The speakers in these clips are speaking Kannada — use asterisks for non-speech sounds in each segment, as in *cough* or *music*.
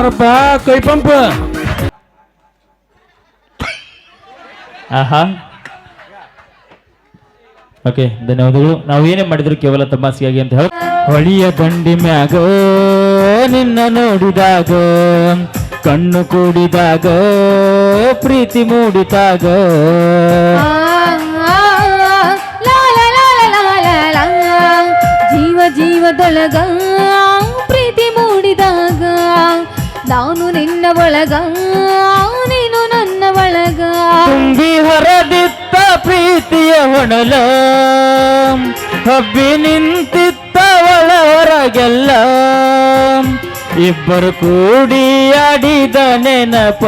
ಬಾರಪ್ಪ ಕೈ ಪಂಪ್ ಆಹಾ ಓಕೆ ಧನ್ಯವಾದಗಳು ನಾವು ಏನೇ ಮಾಡಿದ್ರು ಕೇವಲ ತಮಾಸಿಗಾಗಿ ಅಂತ ಹೇಳಿ ಹೊಳಿಯ ಬಂಡಿ ಮ್ಯಾಗ ನಿನ್ನ ನೋಡಿದಾಗ ಕಣ್ಣು ಕೂಡಿದಾಗ ಪ್ರೀತಿ ಮೂಡಿದಾಗ. ಜೀವ ಜೀವದೊಳಗ ಪ್ರೀತಿ ಮೂಡಿದಾಗ ನಾನು ನಿನ್ನ ಒಳಗ ನೀನು ನನ್ನ ಒಳಗ. ತುಂಬಿ ಹೊರದಿತ್ತ ಪ್ರೀತಿಯ ಹೊಣಲ ಹಬ್ಬಿ ನಿಂತಿತ್ತ ಒಳ ಹೊರಗೆಲ್ಲ ಇಬ್ಬರು ಕೂಡಿ ಆಡಿದ ನೆನಪ.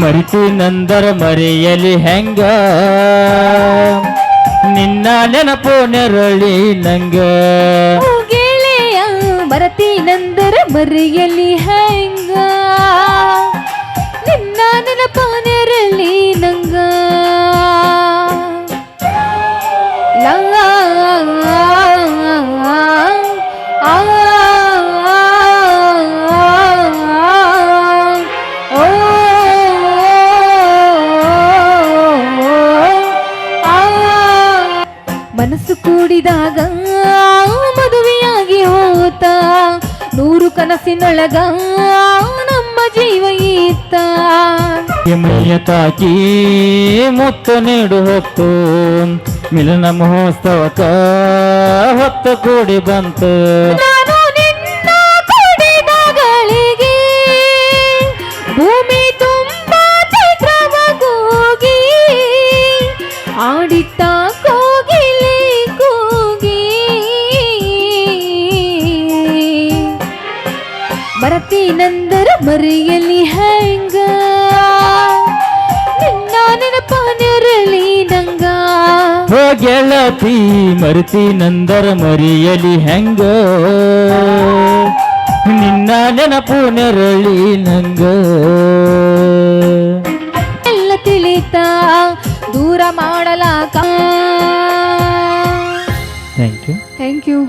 ಮರಿತಿ ನಂದರ ಮರೆಯಲಿ ಹೆಂಗ? ನಿನ್ನ ನೆನಪು ನೆರಳಿ ನಂಗ. ಬರತೀನಂದರ ಮರೆಯಲಿ ಹೆಂಗ ನೂರು ಕನಸಿನೊಳಗ ನಮ್ಮ ಜೀವ ಈತ ಎಮ್ಮೆಯ ಮುತ್ತ ನೀಡು ಹೊತ್ತು. ಮಿಲನ ಮಹೋತ್ಸವಕ ಹೊತ್ತು ಕೂಡಿ ಬಂತು. ಗೆಳತಿ ಮರ್ತಿ ನಂದರ ಮರಿಯಲಿ ಹೆಂಗ? ನಿನ್ನ ನೆನಪು ನೆರಳಿ ನಂಗ? ಎಲ್ಲ ತಿಳಿತ ದೂರ ಮಾಡಲಾಕ. Thank you thank you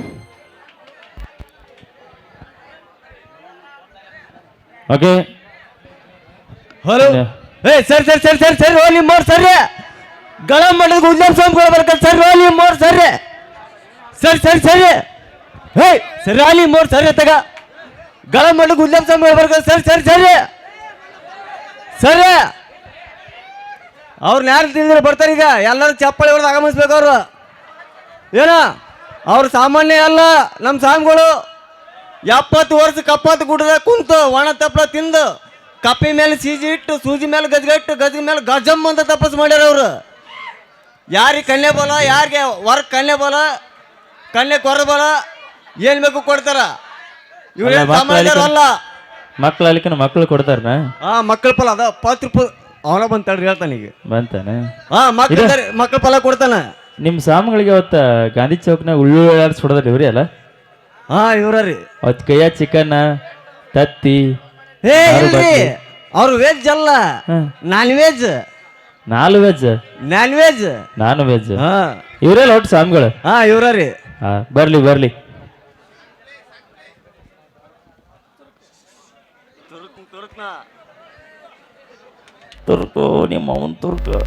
okay hello ಏ ಸರ್ ಸರ್ ಸರ್ ಸರ್ ಸರಿ ಹೋಲಿ ಮೋರ್ ಸರ್ರಿ ಗಳ ಮಾಡೋದು ಸ್ವಾಮಿ ಸ್ವಾಮಿಗಳು ಬರ್ಕಲ್ ಸರಿ ರಾಲಿ ಮೋರ್ ಸರ್. ಸರಿ ಸರಿ ಸರಿ. ಹೇ ಸರಿ ರಾಲಿ ಮೋರ್ ಸರಿ ತಗ. ಗಳ ಮಾಡೋದು ಸ್ವಾಮಿ ಸ್ವಾಮಿಗಳು ಬರ್ಕಲ್ ಸರಿ ಸರಿ ಸರಿ. ಸರಿ. ಅವ್ರನ್ನ ಯಾರು ತಿಳಿದ್ರೆ ಬರ್ತಾರೆ ಈಗ? ಎಲ್ಲರೂ ಚಪ್ಪಳಿ ಹೊಡೆದು ಆಗಮಿಸ್ಬೇಕು ಅವರು. ಏನ? ಅವ್ರು ಸಾಮಾನ್ಯ ಅಲ್ಲ ನಮ್ಮ ಸ್ವಾಮಿಗಳು. ಎಪ್ಪತ್ತು ವರ್ಷ ಕಪ್ಪತ್ತು ಗುಡ್ಡದ ಕುಂತು ಒಣ ತಪ್ಪಲ ತಿಂದು ಕಪ್ಪಿ ಮೇಲೆ ಸೀಜಿ ಇಟ್ಟು, ಸೂಜಿ ಮೇಲೆ ಗಜ್ಗಟ್ಟು ಗಜ್ಗ ಮೇಲೆ ಗಜಮ್ ಅಂತ ತಪಸ್ ಮಾಡ್ಯಾರ ಅವರು. ಯಾರಿಗೆ ಕಣ್ಣೆ ಬಲ ಯಾರಿಗೆ ವರ್ಕ್ ಕನ್ಯೆ ಬಲ ಕಣ್ಣೆ ಕೊರ ಬಲ ಏನ್ ಬೇಕು ಕೊಡ್ತಾರ? ಇವ್ರೇನ್ ಅಲ್ಲ, ಮಕ್ಳು ಮಕ್ಳು ಅಲ್ಲಿಕನ ಮಕ್ಳು ಕೊಡ್ತಾರನ? ಹಾ ಮಕ್ಕಳ ಫಲ ಅದ. ರೂಪಾಯಿ ಅವನ ಬಂತ ಹೇಳ್ತಾನೆ ಈಗ. ಬಂತಾನೆ? ಹಾ ಮಕ್ಕಳ ಮಕ್ಕಳ ಫಲ ಕೊಡ್ತಾನ. ನಿಮ್ಮ ಸಾಮಗಳಿಗೆ ಅವತ್ತ ಗಾಂಧಿ ಚೌಕ್ನಾಗ ಉಳ್ಳು ಹೊಡೆದ್ರಿ ಇವ್ರಿ ಅಲ್ಲ? ಹಾ ಇವ್ರ ರೀ. ಅವತ್ ಕೈಯ ಚಿಕನ್ ತತ್ತಿ ಏ ಇಲ್ರಿ? ಅವ್ರು ವೆಜ್ ಅಲ್ಲ. Non veg. Non veg non veg non veg ಹಾ. ಇವರೆಲ್ಲ ಒಟ್ಟು ಸ್ವಾಮಿಗಳು? ಹಾ ಇವ್ರ ರೀ. ಹಾ ಬರ್ಲಿ ಬರ್ಲಿ. ತುರ್ಕು ನಿಮ್ಮ ಅವನ್ ತುರ್ಕು.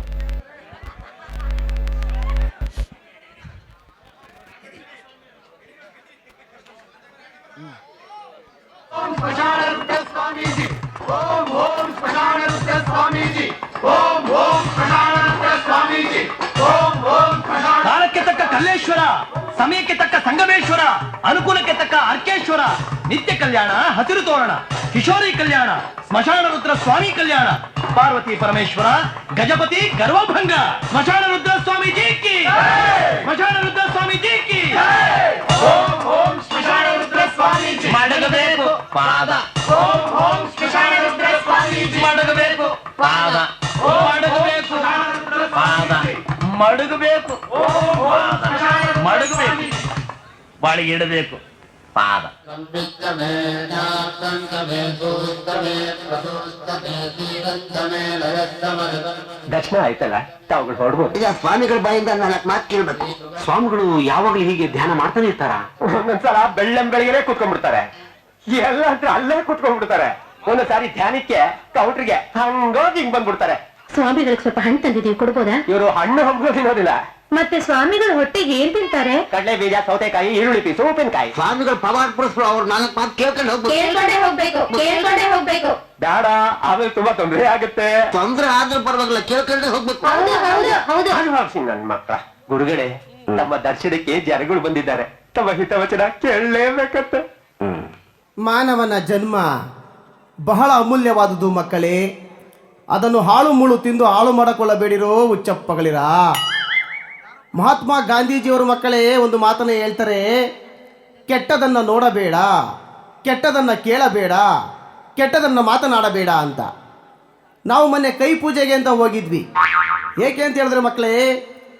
ಸಮಯಕ್ಕೆ ತಕ್ಕ ಸಂಗಮೇಶ್ವರ ಅನುಕೂಲಕ್ಕೆ ತಕ್ಕ ಅರ್ಕೇಶ್ವರ ನಿತ್ಯ ಕಲ್ಯಾಣ ಹಸಿರು ತೋರಣ ಕಿಶೋರಿ ಕಲ್ಯಾಣ ಸ್ಮಶಾನ ರುದ್ರ ಸ್ವಾಮಿ ಕಲ್ಯಾಣ ಪಾರ್ವತಿ ಪರಮೇಶ್ವರ ಗಜಪತಿ ಗರ್ವಭಂಗ ಸ್ಮಶಾನ ರುದ್ರ ಸ್ವಾಮಿ ಜೀಕಿ ಸ್ಮಶಾನ ರುದ್ರ ಸ್ವಾಮಿ ಜೀಕಿ ಮಡಗಬೇಕು ಪಾದ. ಮಡಗಬೇಕು ಪಾದ. ಮಡಗಬೇಕು. ಮಡಗಬೇಕು. ಬಾಳಿಗೆ ಇಡಬೇಕು. ಪಾದ. ದರ್ಶನ ಆಯ್ತಲ್ಲ? ತಾವುಗಳು ಹೊರಡ್ಬೋದು. ಈಗ ಸ್ವಾಮಿಗಳ ಬಾಯಿಂದ ನಾಲ್ಕು ಮಾತು ಕೇಳ್ಬೇಕು. ಸ್ವಾಮಿಗಳು ಯಾವಾಗ್ಲೂ ಹೀಗೆ ಧ್ಯಾನ ಮಾಡ್ತಾನೆ ಇರ್ತಾರ? ಒಂದೊಂದ್ಸಲ ಬೆಳ್ಳಂಬೆಳಿಗ್ಗೆ ಕೂತ್ಕೊಂಡ್ಬಿಡ್ತಾರೆ. ಎಲ್ಲ ಹತ್ರ ಅಲ್ಲೇ ಕೂತ್ಕೊಂಡ್ಬಿಡ್ತಾರೆ. ಒಂದೊಂದ್ಸಾರಿ ಧ್ಯಾನಕ್ಕೆ ಕೌಂಟ್ರಿಗೆ ಹಂಗೋಗಿ ಹಿಂಗ್ ಬಂದ್ಬಿಡ್ತಾರೆ. ಸ್ವಾಮಿಗಳಿಗೆ ಸ್ವಲ್ಪ ಹಣ್ಣು ತಂದಿದ್ದೀವಿ ಕೊಡ್ಬೋದಾ? ಇವರು ಹಣ್ಣು ಹಂಪಲು ತಿನ್ನೋದಿಲ್ಲ. ಮತ್ತೆ ಸ್ವಾಮಿಗಳು ಹೊಟ್ಟೆಗೆ ಏನ್ ತಿಂತಾರೆ? ಕಡಲೆ ಬೀಜ ಸೌತೆಕಾಯಿ ಈರುಳ್ಳಿ ಪೀಸು ಉಪ್ಪಿನಕಾಯಿ. ಸ್ವಾಮಿಗಳು ಪವಾರ್ ಪುರುಷರು ಅವ್ರ ನಾಲ್ಕು ಮಾತು ಕೇಳ್ಕೊಂಡು ಹೋಗ್ಬೇಕು ಕೇಳ್ಕೊಂಡೇ ಹೋಗ್ಬೇಕು ಕೇಳ್ಕೊಂಡೇ ಹೋಗ್ಬೇಕು. ಬೇಡ ಆದ್ರೆ ತುಂಬಾ ತೊಂದರೆ ಆಗುತ್ತೆ. ತೊಂದ್ರೆ ಆದ್ರೂ ಪರವಾಗಿಲ್ಲ ಕೇಳ್ಕೊಂಡೇ ಹೋಗ್ಬೇಕು. ಹೌದು ಹೌದು ಹೌದು. ಅನುಭವಿಸಿ ನನ್ನ ಮಕ್ಕಳ ಗುರುಗಳೇ ನಮ್ಮ ದರ್ಶನಕ್ಕೆ ಜನಗಳು ಬಂದಿದ್ದಾರೆ. ತಮ್ಮ ಹಿತವಚನ ಕೇಳಲೇಬೇಕಂತೆ. ಮಾನವನ ಜನ್ಮ ಬಹಳ ಅಮೂಲ್ಯವಾದುದು ಮಕ್ಕಳೇ. ಅದನ್ನು ಹಾಳು ಮುಳು ತಿಂದು ಹಾಳು ಮಾಡಿಕೊಳ್ಳಬೇಡಿರೋ ಹುಚ್ಚಪ್ಪಗಳಿರ? ಮಹಾತ್ಮ ಗಾಂಧೀಜಿಯವರ ಮಕ್ಕಳೇ, ಒಂದು ಮಾತನ್ನು ಹೇಳ್ತಾರೆ, ಕೆಟ್ಟದನ್ನು ನೋಡಬೇಡ, ಕೆಟ್ಟದನ್ನು ಕೇಳಬೇಡ, ಕೆಟ್ಟದನ್ನು ಮಾತನಾಡಬೇಡ ಅಂತ. ನಾವು ಮೊನ್ನೆ ಕೈ ಪೂಜೆಗೆ ಅಂತ ಹೋಗಿದ್ವಿ. ಏಕೆ ಅಂತ ಹೇಳಿದ್ರೆ ಮಕ್ಕಳೇ,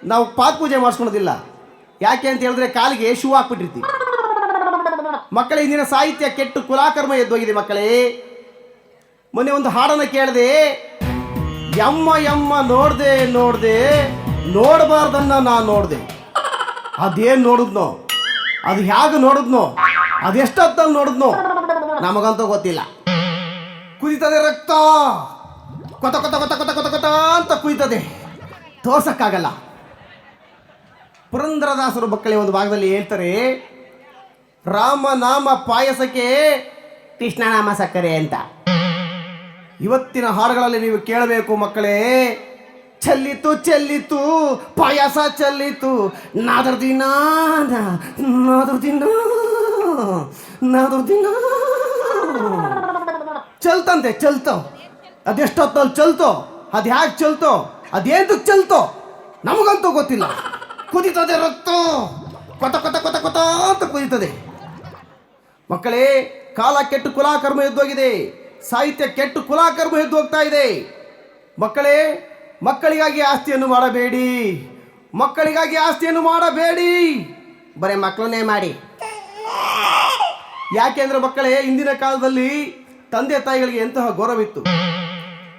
ನಾವು ಪಾದ ಪೂಜೆ ಮಾಡಿಸ್ಕೊಳೋದಿಲ್ಲ. ಯಾಕೆ ಅಂತ ಹೇಳಿದ್ರೆ ಕಾಲಿಗೆ ಶೂ ಹಾಕ್ಬಿಟ್ಟಿರ್ತೀವಿ. ಮಕ್ಕಳ, ಇಂದಿನ ಸಾಹಿತ್ಯ ಕೆಟ್ಟು ಕುಲಾಕರ್ಮ ಎದ್ದೋಗಿದೆ ಮಕ್ಕಳೇ. ಮೊನ್ನೆ ಒಂದು ಹಾಡನ್ನು ಕೇಳಿದೆ ಯಮ್ಮ ಯಮ್ಮ ನೋಡ್ದೆ ನೋಡ್ದೆ, ನೋಡಬಾರ್ದನ್ನ ನಾನು ನೋಡ್ದೆ. ಅದೇನ್ ನೋಡಿದ್ನೋ? ಅದು ಹೇಗೆ ನೋಡಿದ್ನೋ? ಅದೆಷ್ಟೊತ್ತಲ್ಲಿ ನೋಡಿದ್ನೋ? ನಮಗಂತೂ ಗೊತ್ತಿಲ್ಲ. ಕುದಿತದೆ ರಕ್ತ. ಕೊತ ಕೊತ ಕೊತ ಕೊತ ಕೊತ ಕೊತ ಅಂತ ಕುಯ್ತದೆ ತೋರ್ಸಕ್ಕಾಗಲ್ಲ. ಪುರಂದ್ರದಾಸರು ಮಕ್ಕಳೇ ಒಂದು ಭಾಗದಲ್ಲಿ ಹೇಳ್ತಾರೆ ರಾಮನಾಮ ಪಾಯಸಕ್ಕೆ ಕೃಷ್ಣನಾಮ ಸಕ್ಕರೆ ಅಂತ. ಇವತ್ತಿನ ಹಾರಗಳಲ್ಲಿ ನೀವು ಕೇಳಬೇಕು ಮಕ್ಕಳೇ. ಚೆಲ್ಲಿತು ಚೆಲ್ಲಿತು, ಪಾಯಸ ಚೆಲ್ಲಿತು. ನಾದ್ರ ದಿನ ನಾದ್ರ ದಿನ ನಾದ್ರ ದಿನ. ಚಲ್ತಂತೆ, ಚಲ್ತೋ. ಅದೆಷ್ಟೊತ್ತಲ್ಲಿ ಚಲ್ತೋ? ಅದು ಹ್ಯಾಕ್ ಚಲ್ತೋ? ಅದೇಂತಕ್ಕೆ ಚಲ್ತೋ? ನಮಗಂತೂ ಗೊತ್ತಿಲ್ಲ. ಕುದಿತದೆ ರಕ್ತ. ಕೊತ ಕೊತ ಕೊತ ಕೊತ ಅಂತ ಕುದೀತದೆ. ಮಕ್ಕಳೇ, ಕಾಲ ಕೆಟ್ಟು ಕುಲಾಕರ್ಮ ಎದ್ದೋಗಿದೆ. ಸಾಹಿತ್ಯ ಕೆಟ್ಟು ಕುಲಾಕರ್ಮ ಎದ್ದು ಹೋಗ್ತಾ ಇದೆ. ಮಕ್ಕಳೇ, ಮಕ್ಕಳಿಗಾಗಿ ಆಸ್ತಿಯನ್ನು ಮಾಡಬೇಡಿ. ಮಕ್ಕಳಿಗಾಗಿ ಆಸ್ತಿಯನ್ನು ಮಾಡಬೇಡಿ. ಬರೀ ಮಕ್ಕಳನ್ನೇ ಮಾಡಿ. ಯಾಕೆಂದ್ರೆ ಮಕ್ಕಳೇ, ಇಂದಿನ ಕಾಲದಲ್ಲಿ ತಂದೆ ತಾಯಿಗಳಿಗೆ ಎಂತಹ ಗೌರವಿತ್ತು.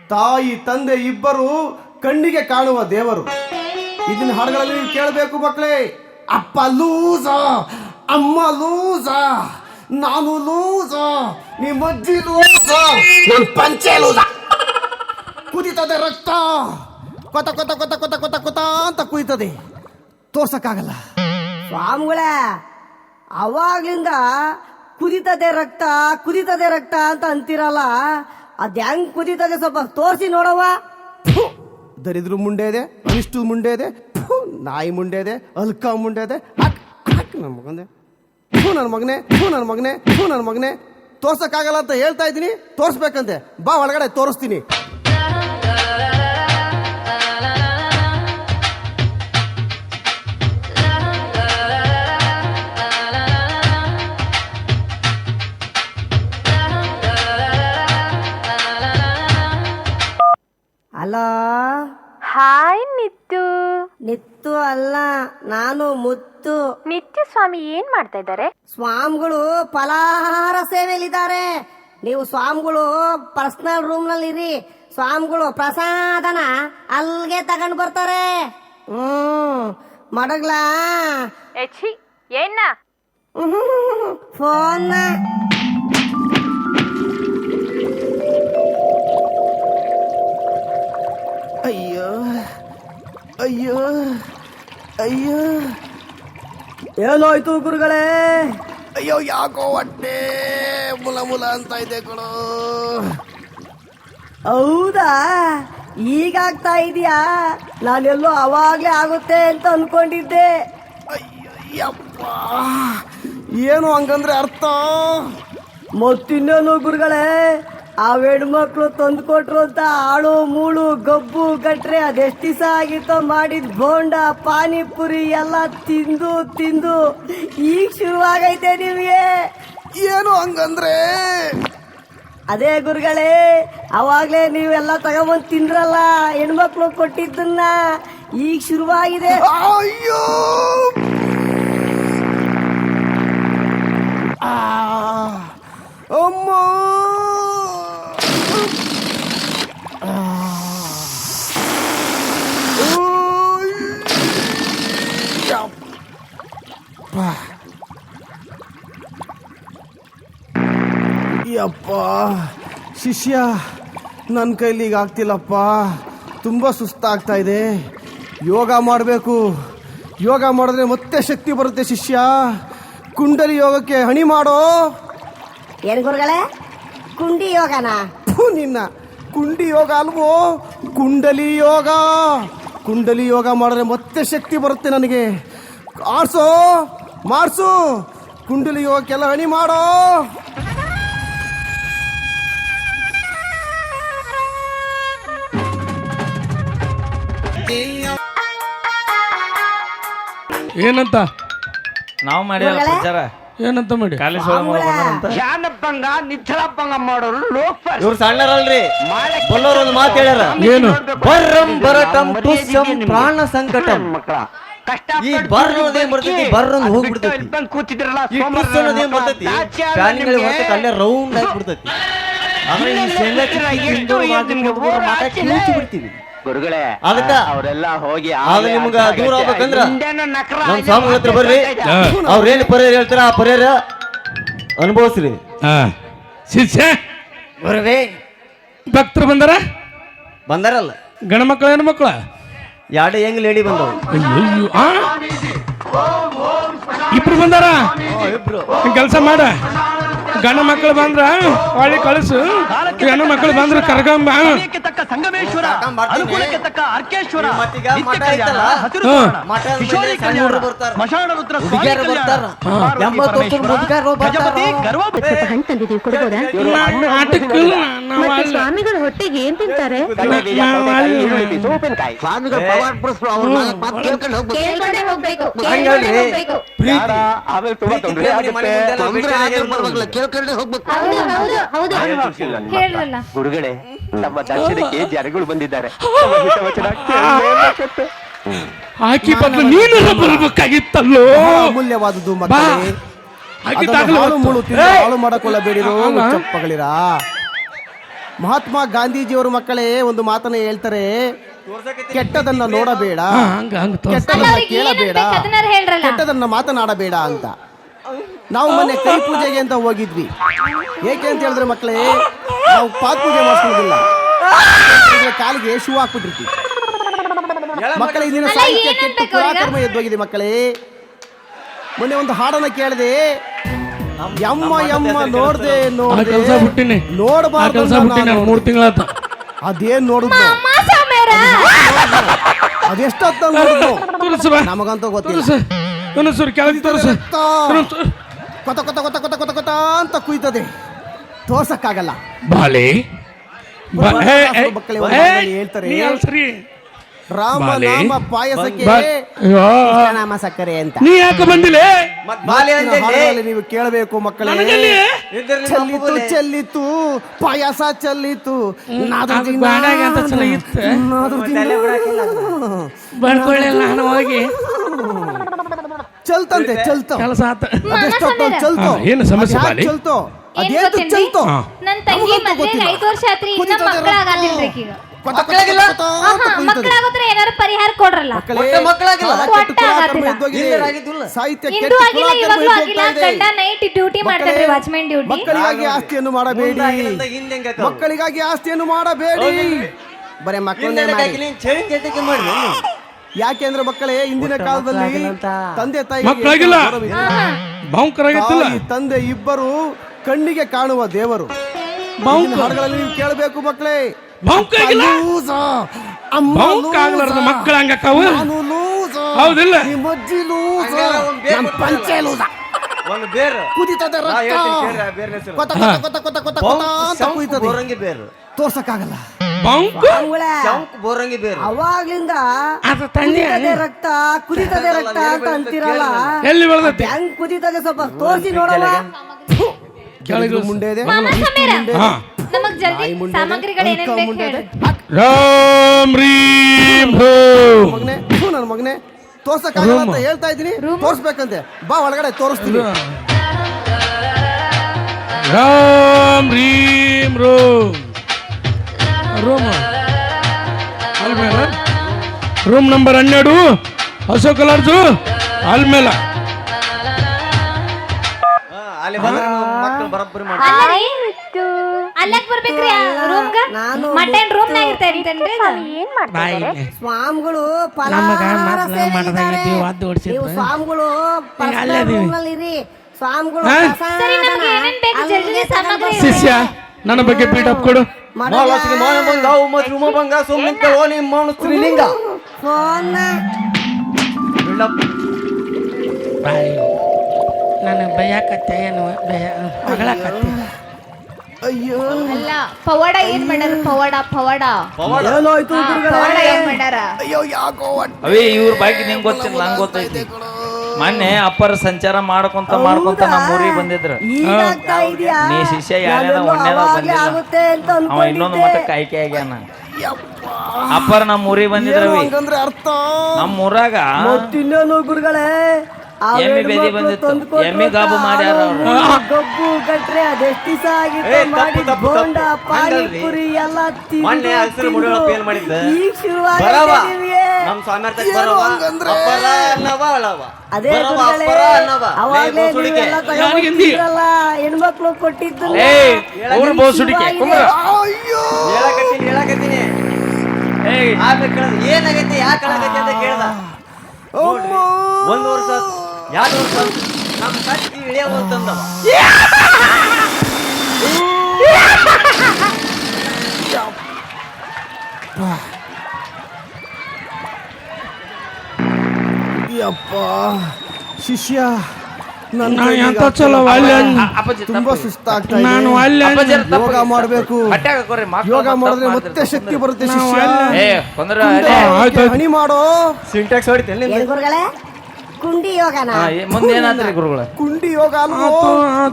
ತಾಯಿ, ತಂದೆ ಇಬ್ಬರು ಕಣ್ಣಿಗೆ ಕಾಣುವ ದೇವರು. ಇದನ್ನ ಹಾಡುಗಳಲ್ಲಿ ಕೇಳಬೇಕು ಮಕ್ಕಳೇ, ಅಪ್ಪ ಲೂಸ, ಅಮ್ಮ ಲೂಸ ನಾನು ಲೂಸ ನಿಮ್ಮ ಅಜ್ಜಿ ಲೂಸ ನನ್ನ ಪಂಚೆ ಲೂಸ. ಕುದಿತದೆ ರಕ್ತ. ಕೊತ ಕೊತ ಕೊತ ಕೊತ ಕೊತ ಕೊತ ಅಂತ ಕುಯ್ತದೆ ತೋರ್ಸಕ್ಕಾಗಲ್ಲ. ಸ್ವಾಮಿಗಳೇ ಅವಾಗ್ಲಿಂದ ಕುದಿತದೆ ರಕ್ತ ಕುದಿತದೆ ರಕ್ತ ಅಂತ ಅಂತೀರಲ್ಲ ಅದ್ ಹೆಂಗ್ ಕುದಿತದೆ ಸ್ವಲ್ಪ ತೋರಿಸಿ ನೋಡವ್ವ. ದರಿದ್ರ ಮುಂಡೆ ಇದೆ ಅನಿಷ್ಟು ಮುಂಡೆ ಇದೆ ನಾಯಿ ಮುಂಡೆ ಇದೆ ಅಲ್ಕ ಮುಂಡೆ ಇದೆ ನಮ್ಗೊಂದೇ. ಹ್ಞೂ ನನ್ನ ಮಗನೇ ಹ್ಞೂ ನನ್ನ ಮಗನೇ ಹ್ಞೂ ನನ್ನ ಮಗನೇ. ತೋರ್ಸಕ್ಕಾಗಲ್ಲ ಅಂತ ಹೇಳ್ತಾ ಇದ್ದೀನಿ ತೋರಿಸ್ಬೇಕಂತೆ. ಬಾ ಒಳಗಡೆ ತೋರಿಸ್ತೀನಿ. ಅಲೋ? ಹಾಯ್ ನಿತ್ತು ನಿತ್ತು ಅಲ್ಲ ನಾನು ಮುತ್ತು. ನಿತ್ಯ ಸ್ವಾಮಿ ಏನ್ ಮಾಡ್ತಾ ಇದ್ದಾರೆ? ಸ್ವಾಮಿಗಳು ಫಲಾಹಾರ ಸೇವೆಯಲ್ಲಿದ್ದಾರೆ. ನೀವು ಸ್ವಾಮಿಗಳು ಪರ್ಸನಲ್ ರೂಮ್ನಲ್ಲಿ ಇರಿ ಸ್ವಾಮಿಗಳು ಪ್ರಸಾದನ ಅಲ್ಲಿಗೆ ತಗೊಂಡು ಬರ್ತಾರೆ. ಹ್ಮ್ ಮಡಗ್ಲಾ? ಎಚ್ಚಿ ಫೋನ್ ಫೋನ್ ಅಯ್ಯೋ ಅಯ್ಯೋ. ಏನಾಯ್ತು ಗುರುಗಳೇ? ಅಯ್ಯೋ ಯಾಕೋ ಹೊಟ್ಟೆ ಮುಲ ಮುಲ ಅಂತ ಇದೆ ಕಣೋ ಹೌದಾ? ಈಗಾಗ್ತಾ ಇದೆಯಾ? ನಾನೆಲ್ಲೋ ಅವಾಗ್ಲೇ ಆಗುತ್ತೆ ಅಂತ ಅನ್ಕೊಂಡಿದ್ದೆ. ಅಯ್ಯಪ್ಪ ಏನು ಹಂಗಂದ್ರೆ ಅರ್ಥ? ಮತ್ತಿನ್ನೇನು ಗುರುಗಳೇ? ಆ ಹೆಣ್ಮಕ್ಳು ತಂದು ಕೊಟ್ರು ಅಂತ ಆಳು ಮೂಳು ಗಬ್ಬು ಗಟ್ರೆ ಅದೆಷ್ಟು ದಿವಸ ಆಗಿತ್ತೋ ಮಾಡಿದ ಬೋಂಡ ಪಾನಿಪುರಿ ಎಲ್ಲ ತಿಂದು ತಿಂದು ಈಗ ಶುರುವಾಗೈತೆ ನಿಮಗೆ. ಏನು ಹಂಗಂದ್ರೆ? ಅದೇ ಗುರುಗಳೇ ಅವಾಗ್ಲೇ ನೀವೆಲ್ಲ ತಗೊಂಬಂದ್ ತಿಂದ್ರಲ್ಲ ಹೆಣ್ಮಕ್ಳು ಕೊಟ್ಟಿದ್ದನ್ನ ಈಗ ಶುರುವಾಗಿದೆ. ಅಯ್ಯೋ! ಆ ಯಪ್ಪ. ಶಿಷ್ಯ ನನ್ನ ಕೈಲಿ ಈಗ ಆಗ್ತಿಲ್ಲಪ್ಪ. ತುಂಬ ಸುಸ್ತಾಗ್ತಾ ಇದೆ. ಯೋಗ ಮಾಡಬೇಕು. ಯೋಗ ಮಾಡಿದ್ರೆ ಮತ್ತೆ ಶಕ್ತಿ ಬರುತ್ತೆ ಶಿಷ್ಯ. ಕುಂಡಲಿ ಯೋಗಕ್ಕೆ ಹಣಿ ಮಾಡೋ. ಏನ್ ಗುರುಗಳೇ? ಕುಂಡಿ ಯೋಗನಾ? ನಿನ್ನ. ಕುಂಡಿ ಯೋಗ ಅಲ್ವೋ? ಕುಂಡಲಿ ಯೋಗ. ಕುಂಡಲಿ ಯೋಗ ಮಾಡಿದ್ರೆ ಮತ್ತೆ ಶಕ್ತಿ ಬರುತ್ತೆ ನನಗೆ. ಆಡ್ಸೋ. ಮಾಡಿಸು ಕುಂಡಲಿ ಹೋಗಕ್ಕೆಲ್ಲ ಹಣಿ ಮಾಡೋ. ಏನಂತ? ನಾವು ಮಾಡಿವಲ್ಲ ಪ್ರಚಾರ. ಏನಂತ ಮಾಡಿ? ಕಾಲೇಜ್ ಅಂತ ಜಾನಪ್ಪಂಗ ನಿಚ್ಚಲಪ್ಪಂಗ ಮಾಡೋರು ಲೋಕ ಇವ್ರು ಸಣ್ಣರಲ್ರಿ. ಬಲ್ಲೋರ್ ಒಂದು ಮಾತು ಹೇಳ್ಯಾರ. ಏನು? ಬರ್ರಂ ಬರಟಂ ತುಸ್ಸಂ ಪ್ರಾಣ ಸಂಕಟಂ. ಮಕ್ಕಳ. ಕಷ್ಟ ಈ ಬರ್ರ ಅನ್ನೋದೇನ್ ಬರ್ತೈತಿ? ಬರ್ರ ಅಂತ ಹೋಗ್ಬಿಡ್ತೈತಿ. ಕೂತಿದ್ರಲ್ಲ ಈ ಟುಸ್ ಅನ್ನೋದೇನ್ ಬರ್ತೈತಿ? ಫ್ಯಾನ್ಗಳಿಗೆ ಹೊರತಕ್ಕೆ ಅಲ್ಲೇ ರೌಂಡ್ ಆಗಿ ಬಿಡ್ತೈತಿ ಆದ್ರೆ ಈ ಶೇಂಗಾ ಚಟ್ನಿ ತಿಂದವ್ರು ಮಾತಿನ ಮುಟ್ಬಿಟ್ರೆ ಮಾತ ಕಿವುಚಿ ಬಿಡ್ತೀವಿ ಗುರುಗಳೇ ಅದಕ್ಕ ಅವರೆಲ್ಲ ಹೋಗಿ ಆದ್ರೆ ನಿಮ್ಗ ದೂರ ಆಗ್ಬೇಕಂದ್ರ ನಮ್ ಸ್ವಾಮಿಗಳ ಹತ್ರ ಬರ್ರಿ. ಅವ್ರೇನ್ ಪರಿಹಾರ ಹೇಳ್ತಾರ? ಆ ಪರಿಹಾರ ಅನುಭವಿಸ್ರಿ. ಹಾ. ಶಿಷ್ಯ ಗುರುವೇ. ಭಕ್ತರು ಬಂದಾರ? ಬಂದಾರಲ್ಲ. ಗಂಡ ಮಕ್ಕಳ ಹೆಣ್ಣು ಮಕ್ಕಳ? ಎರಡು ಹೆಂಗ್ ಲೇಡಿ ಬಂದವು ಆ? ಇಬ್ರು ಬಂದಾರ? ಇಬ್ರು. ಕೆಲಸ ಮಾಡ. ಗಂಡ ಮಕ್ಕಳು ಬಂದ್ರ ಹೊಳಿ ಕಳಿಸು. ಹೆಣ್ಣು ಮಕ್ಕಳು ಬಂದ್ರೆ ಕರ್ಕೊಂಬ ತಕ್ಕ ಸಂಗಮೇಶ್ವರ. ಅನುಕೂಲಕ್ಕೆ ತಕ್ಕ ಅರ್ಕೇಶ್ವರ. ಸ್ಮಶಾನ ರುದ್ರ ಹಣ್ಣು ತಂದಿದೀವಿ ಕೊಡ್ಬೋದಾ ಸ್ವಾಮಿಗಳ ಹೊಟ್ಟೆಗೆ ಏನ್ ತಿಂತಾರೆ? ಹೋಗ್ಬೇಕು. ಗುರುಗಳೇ ನಮ್ಮ ದರ್ಶನಕ್ಕೆ ಜನಗಳು ಬಂದಿದ್ದಾರೆ. ನಮ್ಮ ಹಿತವಚನ ಕೇಳಲೇಬೇಕಂತೆ. ಆಕಿ ಬದಲು ನೀನು ಬರ್ಬೇಕಾಗಿತ್ತಲ್ಲೋ ಅಮೂಲ್ಯವಾದದ್ದು ಬಾ. ಮಕ್ಕಳೇ ಅದನ್ನು ಹಾಳು ಮುಳು ಹೊತ್ತು. ತಿಂದು ಹಾಳು ಮಾಡಿಕೊಳ್ಳಬೇಡಿರೋ ಚಪ್ಪಗಳಿರ ಮಹಾತ್ಮ ಗಾಂಧೀಜಿಯವರು ಮಕ್ಕಳೇ ಒಂದು ಮಾತನ್ನ ಹೇಳ್ತಾರೆ ಕೆಟ್ಟದನ್ನ ನೋಡಬೇಡ. ಹಾ, ಹಂಗ ಹಂಗ ತೋರ್ಸ್ ಕೆಟ್ಟದನ್ನ ಕೇಳಬೇಡ. ಕೆಟ್ಟದನ್ನ ಮಾತನಾಡಬೇಡ ಅಂತ. ನಾವು ಮೊನ್ನೆ ಕೈ ಪೂಜೆಗೆ ಅಂತ ಹೋಗಿದ್ವಿ. ಏಕೆ ಅಂತ ಹೇಳಿದ್ರೆ ಮಕ್ಕಳೇ ನಾವು ಪಾತ್ ಪೂಜೆ ಮಾಡಿಸೋದಿಲ್ಲ. ಕಾಲಿಗೆ ಶೂ ಹಾಕ್ಬಿಟ್ಟಿರ್ತೀವಿ. ಮಕ್ಕಳೇ ಇದನ್ನ ಸಾಹಿತ್ಯ ಕೆಟ್ಟ ಪುರಾಕರ್ಮ ಎದ್ದೋಗಿದೆ ಮಕ್ಕಳೇ. ಮೊನ್ನೆ ಒಂದು ಹಾಡನ್ನ ಕೇಳಿದೆ. ಯಮ್ಮ ಯಮ್ಮ ನೋಡ್ದೆ ನೋಡ್ದೆ. ನೋಡಬಾರ್ದು ಮೂರು ತಿಂಗಳಾತ. ಅದೇನ್ ನೋಡುದು? ಅದೆಷ್ಟೊತ್ತ ಬಾ. ನಮಗಂತೂ ಗೊತ್ತಿಲ್ಲ. ಸರ್ ತೋರಿಸು ಕೆಳಗೆ ತೋರಿಸು. ಕೊತ ಕೊತ ಕೊತ ಕೊತ ಕೊತ ಕೊತ ಅಂತ ಕುಯ್ತದೆ. ತೋರ್ಸಕ್ಕಾಗಲ್ಲ. ಬಾಲೆ. ಬಾ- ಏ, ಏ, ಮಕ್ಕಳೇ ಹೇಳ್ತಾರೆ. ಸರಿ? ರಾಮ ನಾಮ ಪಾಯಸಕ್ಕೆ ನಾಮ ಸಕ್ಕರೆ ಅಂತ. ನೀ ಯಾಕೆ ಬಂದಿಲ್ಲ ನೀವು ಕೇಳಬೇಕು ಮಕ್ಕಳೇ. ಚೆಲ್ಲಿತು ಚೆಲ್ಲಿತು ಪಾಯಸ ಚಲ್ಲಿತು. ನಾನು ಹೋಗಿ. *laughs* ಚಲ್ತಂತೆ ಚಲ್ತೋ. ಕೆಲಸ ಆತ. ಚಲ್ತು. ಏನು ಸಮಸ್ಯೆ ಬಾಲಿ? ಚಲ್ತು? ಅದೇನು ಚಲ್ತೋ? ಹಾ. ತಂಗಿ ಮದ್ವೆಗೆ ಐದು ವರ್ಷ ಆತ್ರಿ ಇನ್ನ ಮಕ್ಕಳ ರಕ್ತ. ಆಗದಿಲ್ರಿ ಈಗ. ಮಕ್ಕಳಾಗಿಲ್ಲ? ಮಕ್ಕಳಾಗೋದ್ರೆ ಏನಾರು ಪರಿಹಾರ ಕೊಡ್ರಲ್ಲ. ಸಾಹಿತ್ಯ ಆಗಿಲ್ಲ ಇವಾಗ್ಲೂ ಆಗಿಲ್ಲ. ಗಂಡ ನೈಟ್ ಡ್ಯೂಟಿ ಮಾಡ್ತಾರೆ ವಾಚ್ಮೆನ್ ಡ್ಯೂಟಿ ಮಕ್ಕಳಿಗಾಗಿ ಆಸ್ತಿಯನ್ನು ಮಾಡಬೇಡಿ? ಮಕ್ಕಳಿಗಾಗಿ ಆಸ್ತಿಯನ್ನು ಮಾಡಬೇಡಿ. ಬರೇ ಮಕ್ಕಳನ್ನೇ ಮಾಡಿ. ಹಾಕಿ ನೀನ್ ಯಾಕೆಂದ್ರೆ ಮಕ್ಕಳೇ ಹಿಂದಿನ ಕಾಲದಲ್ಲಿ ತಂದೆ ತಾಯಿ ಮಕ್ಕಳಾಗಿಲ್ಲ. ಆಗಿತ್ತಿಲ್ಲ ತಂದೆ ಇಬ್ಬರು ಕಣ್ಣಿಗೆ ಕಾಣುವ ದೇವರು. ಹಾಡುಗಳಲ್ಲಿ ನೀವು ಕೇಳಬೇಕು ಮಕ್ಕಳೇ. ಮಕ್ಕಳ ಹೌದಿಲ್ಲ? ನಿಮ್ಮ ಅಜ್ಜಿ ಲೂಸ, ಹಂಗಾರೆ ಒಂದ್ ಬೇರ್ ನಮ್ ಪಂಚೆ ಲೂಸ. ಒಂದು ಬೇರು. ಕುದಿತದೆ ನಾ ರಕ್ತ. ಹೇಳ್ತೀನಿ ಕೇಳ್ರಿ ಆ ಬೇರಿನ ಹೆಸರು. ಕೊತ ಕೊತ ಕೊತ ಕೊತ ಕೊತ ಕೊತ ಅಂತ ಶಂಕು ಕುಯ್ತದೆ. ಬೋರಂಗಿ ಬೇರು. ತೋರ್ಸಕ್ಕಾಗಲ್ಲ. ಬಾಂಕ್? ಬೋರಂಗಿ ಬೇರು. ಅವಾಗ್ಲಿಂದ ಅದು ತಂದೆ. ಕುದಿತದೆ ರಕ್ತ ಕುದಿತದೆ ರಕ್ತ ಅಂತ ಅಂತೀರಲ್ಲ? ಎಲ್ಲಿ ಹೆಂಗ್ ಕುದಿತದೆ ಸ್ವಲ್ಪ ತೋರಿಸಿ ನೋಡಲ್ಲ ಮುಂಡೆ ಇದೆ. ಮಾಮ ಸಮೀರ. ಹಾ ನಮಗ್ ಜಲ್ದಿ ಸಾಮಗ್ರಿಗಳು ಏನೇನ್ ಬೇಕು ಹೇಳಿ ರಾಮ್ ರೀಂ ಭೂಮ್ ಮಗನೆ ಥು, ನನ್ನ ಮಗನೆ. ತೋರ್ಸಕ್ಕಾಗಲ್ಲ ಅಂತ ಹೇಳ್ತಾ ಇದ್ದೀನಿ. ತೋರ್ಸ್ಬೇಕಂತೆ. ಬಾ ಒಳಗಡೆ ತೋರಿಸ್ತೀನಿ. ರಾಮ್ ರೀಂ ರೋಮ್. ರೂಮ್ ಅಲ್ಮೇಲ? ರೂಮ್ ನಂಬರ್ ಹನ್ನೆರಡು. ಅಶೋಕ್ ಲಾಡ್ಜು ಅಲ್ಮೇಲ. ಅಲ್ಲಿ ಬಂದ್ರೆ ಮಕ್ಕಳು ಬರೋಬ್ಬರಿ ಮಾಡ್ತಾರೆ. ಅಲ್ಲ ರೀ ಅಲ್ಲಕ್ ಬರ್ಬೇಕ್ರಿ ರೂಮ್ಗ ನಾನು ಮಟನ್ ರೂಮ್ ನಾಗ ಸ್ವಾಮಿಗಳು ನಮಗ ಫಲಾಹಾರ ಓಡ್ಸಿದ್ರು. ನೀವು ಸ್ವಾಮಿಗಳು ಈಗ ಅಲ್ಲೇ ಅದೀವಿ. ಇರಿ. ಸ್ವಾಮಿಗಳು ಹಾ? ಪ್ರಸಾದ ಸರಿ ನಮ್ಗೆ ಏನೇನ್ ಬೇಕು ಅಲ್ಲಿಗೆ ಜಲ್ದಿ ಸಾಮಗ್ರಿ ತಗೊಂಡು ಶಿಷ್ಯ ನನ್ನ ಬಗ್ಗೆ ಪೀಠಪ್ ಕೊಡು. ಮಾಲಶ್ರೀ ಮಾನಭಂಗ ಉಮ್ಮತ್ ಉಮಭಂಗ ಸುಮ್ನಿಂತ ಓ ನಿಮ್ಮ ಮೌನ ಸ್ತ್ರೀಲಿಂಗ. ಫೋನ್ನ ಬಿಡಪ್ಪ. ಬಾಯಿ ನನಗೆ ಭಯಕತ್ತೆ ಏನು ಭಯ ಮಗಳಕತ್ತೆ ಅಯ್ಯೋ. ಅಲ್ಲ ಪವಾಡ ಏನ್ ಮಾಡ್ಯಾರ? ಪವಾಡ ಪವಾಡ. ಪವಾಡ. ಏನಾಯ್ತು ಪವಾಡ ಏನ್ ಮಾಡ್ಯಾರ? ಅಯ್ಯೋ ಯಾಕೋ ಅವೇ ಇವ್ರ ಬಗ್ಗೆ ನಿಂಗೆ ಗೊತ್ತಿಲ್ಲ ನಂಗೆ ಗೊತ್ತೈತಿ. ಮೊನ್ನೆ ಅಪ್ಪರ ಸಂಚಾರ ಮಾಡ್ಕೊಂತ ಮಾಡ್ಕೊಂತ ನಮ್ಮ ಊರಿಗೆ ಬಂದಿದ್ರು ನೀ ಶಿಷ್ಯ ಯಾರ್ಯಾರ? ಒಣ್ಣೆದ ಬಂದಿಲ್ಲ ಅವ ಇನ್ನೊಂದು ಮತ್ತೆ ಆಯ್ಕೆ ಆಗ್ಯಾನ. ಅಪ್ಪರ ನಮ್ಮ ಊರಿಗೆ ಬಂದಿದ್ರವಿ ನಮ್ಮ ಊರಾಗ ಗುರುಗಳೇ? ಎಮ್ಮೆ ಬೆದಿ ಬಂದಿತ್ತು. ಎಮ್ಮೆ ಗಾಬು ಮಾಡ್ಯಾರ ಗಬ್ಬು ಗಟ್ರೆ ಅದೆಷ್ಟ್ ದಿವಸ ಆಗಿತ್ತು ಏ, ತಪ್ಪು, ಮಾಡಿದ್ ತಪ್ಪು, ಬೋಂಡ ತಪ್ಪು. ಹಂಗಲ್ರಿ. ಪಾನಿಪುರಿ ಎಲ್ಲ ಮೊನ್ನೆ ಹಸಿರು ಮುಡಿಯೊಳಗೆ ತಿಂದು ಫೇಲ್ ಮಾಡಿದ್ದೆ. ಈಗ ಶುರುವಾಗೈತೆ ಬರವ ನಿಮ್ಗೆ. ನಮ್ ಸ್ವಾಮ್ಯಾರ್ತಕ್ ಬರವ ಅಪ್ಪರ ಅನ್ನವ ಅಳವ. ಅದೇ ಬರವ ಅಪ್ಪರ ಅನ್ನವ. ಅವಾಗ್ಲೇ. ನೀವೆಲ್ಲ ಹೆಣ್ಮಕ್ಳು ಕೊಟ್ಟಿದ್ದು ಏಯ್ ಊರ್ ಬೋಸುಡಿಕೆ ಕುಂದ್ರ. ಹೇಳಕತ್ತೀನಿ ಹೇಳಕತ್ತೀನಿ. ಏಯ್ ಆಮೇಲೆ ಕೇಳ್ದ ಏನಾಗೈತಿ ಯಾಕೆ ಆಗೈತಿ ಅಂತ ಕೇಳ್ದ. ನೋಡ್ರಿ, ಒಂದ್ ವರ್ಷ ಆತ್, ನಮ್ಮ ವರ್ಷ ಆತ್, ನಮ್ ಕಟ್ಟಿ ಇಳಿಯ ಅಂತಂದವ. ಯಪ್ಪ ಶಿಷ್ಯ ನನ್ನ ಎಂತ ಚಲೋ ಅಪ್ಪಾಜಿ ತುಂಬಾ. ಸುಸ್ತಾಗ್ತಾ ನಾನು ಅಲ್ಲಿ ಅಪ್ಪಾಜಿ ಅವ್ರು ತಪ್ಪು. ಯೋಗ ಮಾಡ್ಬೇಕು. ಹೊಟ್ಯಾಗ ಹಾಕೋರಿ, ಯೋಗ ಮಾಡಿದ್ರೆ ಮತ್ತೆ ಶಕ್ತಿ. ಬರುತ್ತೆ ಶಿಷ್ಯ. ಏ ಕುಂದ್ರ ಕುಂಡೆ ಆಯ್ತು, ಆಯ್ತು. ಹನಿ ಮಾಡೋ. ಸಿಂಟ್ಯಾಕ್ಸ್ ಹೊಡಿತೇನೆ ಗುರುಗಳೇ? ಕುಂಡಿ ಯೋಗನ. ಮುಂದೆ ಏನಾದ್ರಿ ಗುರುಗಳ? ಕುಂಡಿ ಯೋಗ ಅಲ್ವೋ?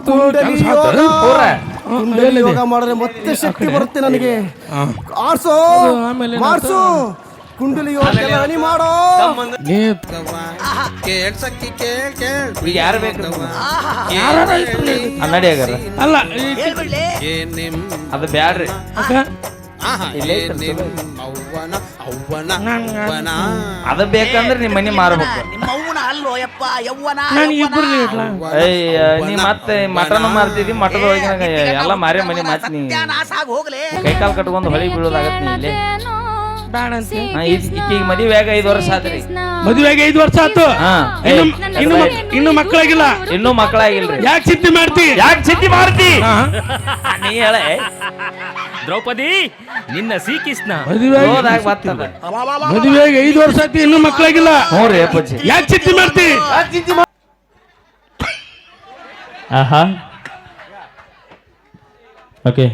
ಕುಂಡಲಿ ಯೋಗ. ಪೂರ ಕುಂಡಲಿ ಯೋಗ ಮಾಡಿದ್ರೆ ಮತ್ತೆ ಶಕ್ತಿ ಬರುತ್ತೆ ನನಗೆ. ಆರ್ಸೋ ಆಮೇಲೆ ಮಾಡ್ಸು ಕುಂಡಲಿ ಯೋಗ ಹನಿ ಮಾಡೋ. ಈಗ ಯಾರು ಬೇಕು? ಅನ್ನಡಿ ಹಾಗಾರ ಅಲ್ಲ ಅದು ಬ್ಯಾಡ್ರಿ. ಅಕ್ಕ, ಅದು ಬೇಕಂದ್ರೆ ನಿಮ್ಮ ಮನಿ ಮಾರ್ಬೇಕು. ನಾನು ಇಬ್ಬರು ಇಡ್ಲ ಅಯ್ಯ ನೀ ಮತ್ತೆ ಮಟನ್ ಮಾರ್ತಿದಿ ಮಠದೊಳಗಿನ ಎಲ್ಲ ಮಾರಿ ಮನಿ ಮಾತ್ ನೀ ಕೈ ಕಾಲ್ ಕಟ್ಕೊಂಡು ಹೊಳಿ ಬೀಳೋದಾಗತ್ತೆ ನೀ ಇಲ್ಲಿ. ಈಗ ಆಗ ಐದು ವರ್ಷ ಆತ್ರಿ. ಮದುವೆಗೆ ಐದು ವರ್ಷ ಆತು. ಇನ್ನು ಇನ್ನು ಮಕ್- ಇನ್ನು ಮಕ್ಕಳಾಗಿಲ್ಲ. ಮಕ್ಕಳಾಗಿಲ್ರಿ. ಯಾಕೆ ಚಿಂತೆ ಮಾಡ್ತಿ? ಯಾಕೆ ಚಿಂತೆ ಮಾಡ್ತಿ? ನೀ ಹೇಳ. ದ್ರೌಪದಿ ನಿನ್ನ ಶ್ರೀಕೃಷ್ಣ ಬರ್ತದ. ಮದುವೆಗೆ ಐದು ವರ್ಷ ಆಯ್ತು ಇನ್ನು ಮಕ್ಕಳಾಗಿಲ್ಲ. ಅಪ್ಪಾಜಿ. ಯಾಕೆ ಚಿಂತೆ ಮಾಡ್ತಿ? ಆಹಾ. ಓಕೆ